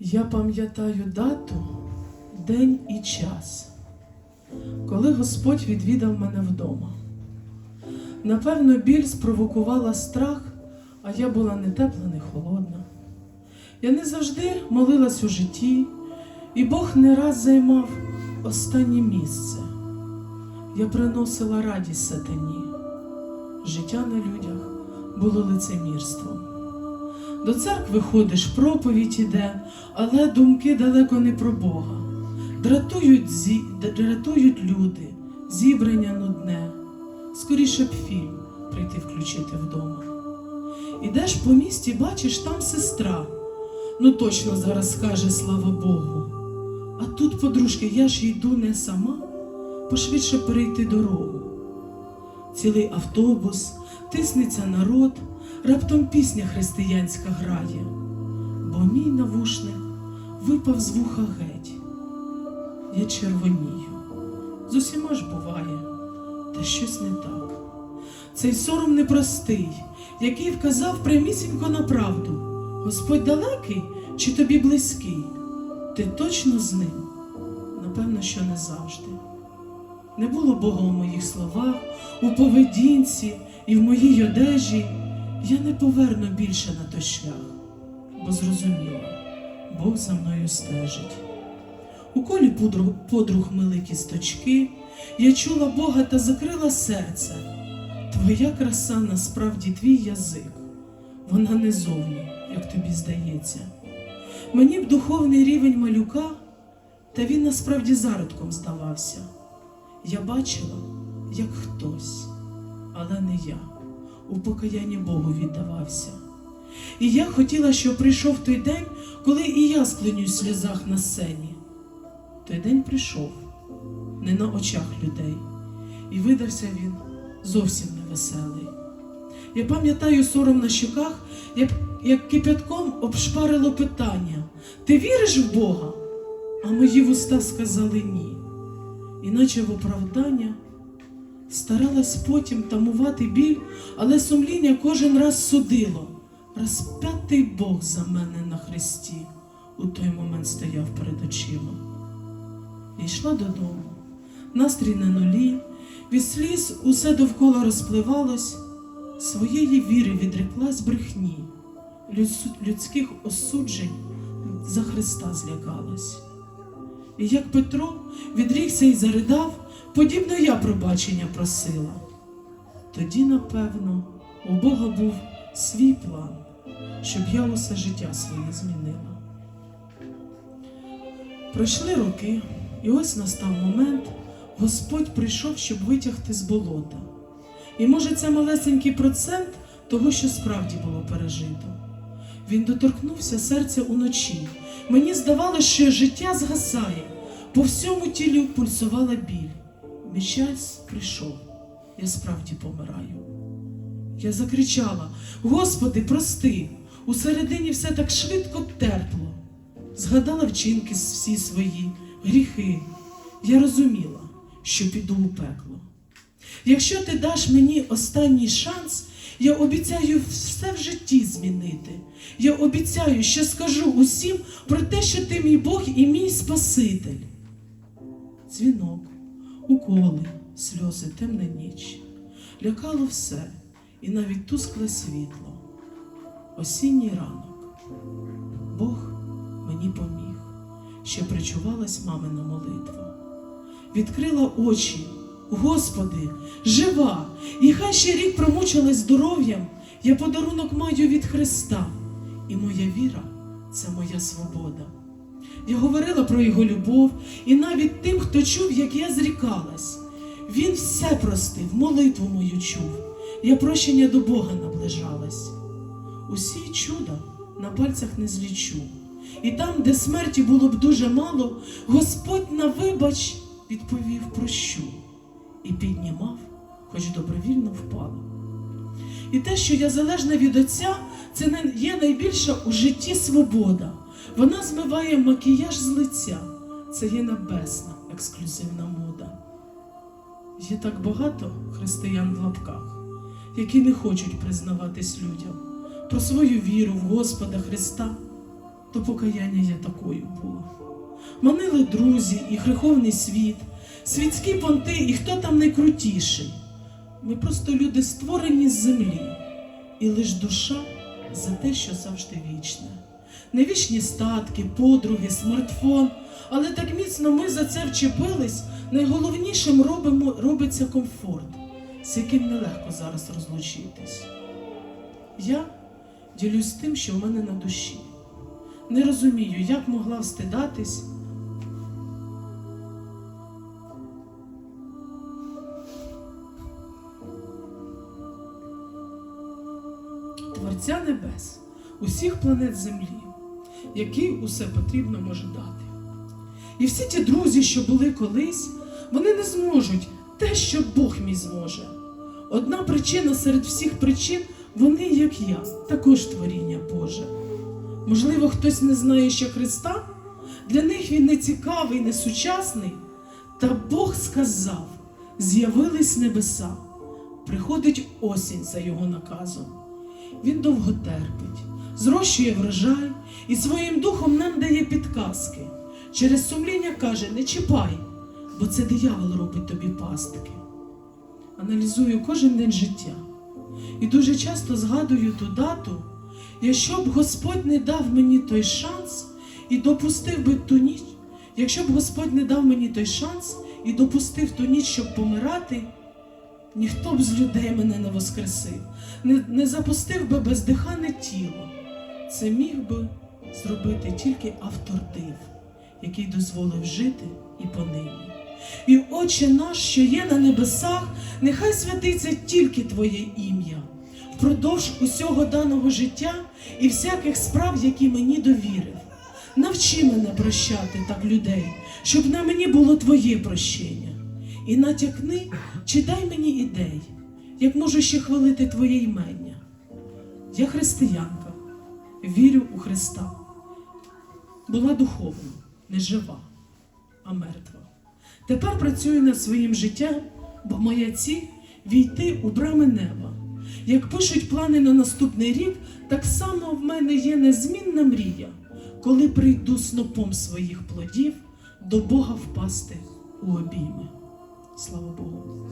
Я пам'ятаю дату, день і час, коли Господь відвідав мене вдома. Напевно, біль спровокувала страх, а я була не тепла, не холодна. Я не завжди молилась у житті, і Бог не раз займав останнє місце. Я приносила радість сатані. Життя на людях було лицемірством. До церкви ходиш, проповідь іде, але думки далеко не про Бога. Дратують, зі... дратують люди, зібрання нудне. Скоріше б фільм прийти включити вдома. Ідеш по місті, бачиш там сестра. Ну точно зараз скаже слава Богу. А тут, подружки, я ж йду не сама, пошвидше перейти дорогу. Цілий автобус, тиснеться народ, раптом пісня християнська грає, бо мій навушник випав з вуха геть. Я червонію. З усіма ж буває, та щось не так. Цей сором непростий, який вказав прямісінько на правду. Господь далекий чи тобі близький? Ти точно з ним? Напевно, що не завжди. Не було Бога у моїх словах, у поведінці і в моїй одежі. Я не поверну більше на той шлях, бо зрозуміла, Бог за мною стежить. У колі подруг, подруг мили кісточки, я чула Бога та закрила серце. Твоя краса насправді твій язик, вона не зовні, як тобі здається. Мені б духовний рівень малюка, та він насправді зародком здавався. Я бачила, як хтось, але не я, у покаянні Богу віддавався. І я хотіла, щоб прийшов той день, коли і я склонюсь в сльозах на сцені. Той день прийшов не на очах людей, і видався він зовсім невеселий. Я пам'ятаю сором на щоках, як, як кипятком обшпарило питання: Ти віриш в Бога? А мої вуста сказали ні. Іначе в оправдання старалась потім тамувати біль, але сумління кожен раз судило. Розп'ятий Бог за мене на хресті у той момент стояв перед очима. Я йшла додому, настрій на нулі, від сліз усе довкола розпливалось, своєї віри відреклась брехні, людських осуджень за Христа злякалась. І як Петро відрікся і заридав, подібно я пробачення просила. Тоді, напевно, у Бога був свій план, щоб я усе життя своє змінила. Пройшли роки, і ось настав момент, Господь прийшов, щоб витягти з болота. І може це малесенький процент того, що справді було пережито. Він доторкнувся серця уночі. Мені здавалося, що життя згасає, по всьому тілі пульсувала біль. Мій час прийшов, я справді помираю. Я закричала: Господи, прости! Усередині все так швидко терпло. Згадала вчинки всі свої, гріхи. Я розуміла, що піду у пекло. Якщо ти даш мені останній шанс, я обіцяю все в житті змінити. Я обіцяю, що скажу усім про те, що ти мій Бог і мій Спаситель. Дзвінок, уколи, сльози, темна ніч. Лякало все, і навіть тускле світло. Осінній ранок. Бог мені поміг, ще причувалась мамина молитва. Відкрила очі, Господи, жива, і хай ще рік промучилась здоров'ям, я подарунок маю від Христа, і моя віра це моя свобода. Я говорила про його любов, і навіть тим, хто чув, як я зрікалась. Він все простив, молитву мою чув. Я прощення до Бога наближалась. Усі чуда на пальцях не злічу. І там, де смерті було б дуже мало, Господь на вибач відповів прощу і піднімав, хоч добровільно впало. І те, що я залежна від Отця, це є найбільша у житті свобода. Вона змиває макіяж з лиця. Це є небесна ексклюзивна мода. Є так багато християн в лапках, які не хочуть признаватись людям про свою віру в Господа Христа. то покаяння я такою була. Манили друзі і греховний світ, світські понти, і хто там найкрутіший. Ми просто люди створені з землі, і лиш душа за те, що завжди вічне. Не вічні статки, подруги, смартфон, але так міцно ми за це вчепились, найголовнішим робимо, робиться комфорт, з яким нелегко зараз розлучитись. Я ділюсь тим, що в мене на душі. Не розумію, як могла встидатись. Творця небес, усіх планет Землі, який усе потрібно може дати. І всі ті друзі, що були колись, вони не зможуть те, що Бог мій зможе. Одна причина серед всіх причин вони, як я, також творіння Боже. Можливо, хтось не знає ще Христа, для них він не цікавий, не сучасний. Та Бог сказав: з'явились небеса, приходить осінь за його наказом. Він довго терпить, зрощує врожай і своїм духом нам дає підказки. Через сумління каже: не чіпай, бо це диявол робить тобі пастки. Аналізую кожен день життя і дуже часто згадую ту дату, якщо б Господь не дав мені той шанс і допустив би ту ніч, якщо б Господь не дав мені той шанс і допустив ту ніч, щоб помирати, ніхто б з людей мене не воскресив, не, не запустив би бездихане тіло. Це міг би зробити тільки автор див, який дозволив жити і понині. І Отче наш, що є на небесах, нехай святиться тільки Твоє ім'я впродовж усього даного життя і всяких справ, які мені довірив. Навчи мене прощати так людей, щоб на мені було Твоє прощення. І натякни, чи дай мені ідей, як можу ще хвалити Твоє імення. Я християнка, вірю у Христа. Була духовна, не жива, а мертва. Тепер працюю над своїм життям, бо моя ціль війти у брами неба. Як пишуть плани на наступний рік, так само в мене є незмінна мрія, коли прийду снопом своїх плодів до Бога впасти у обійми. Слава Богу.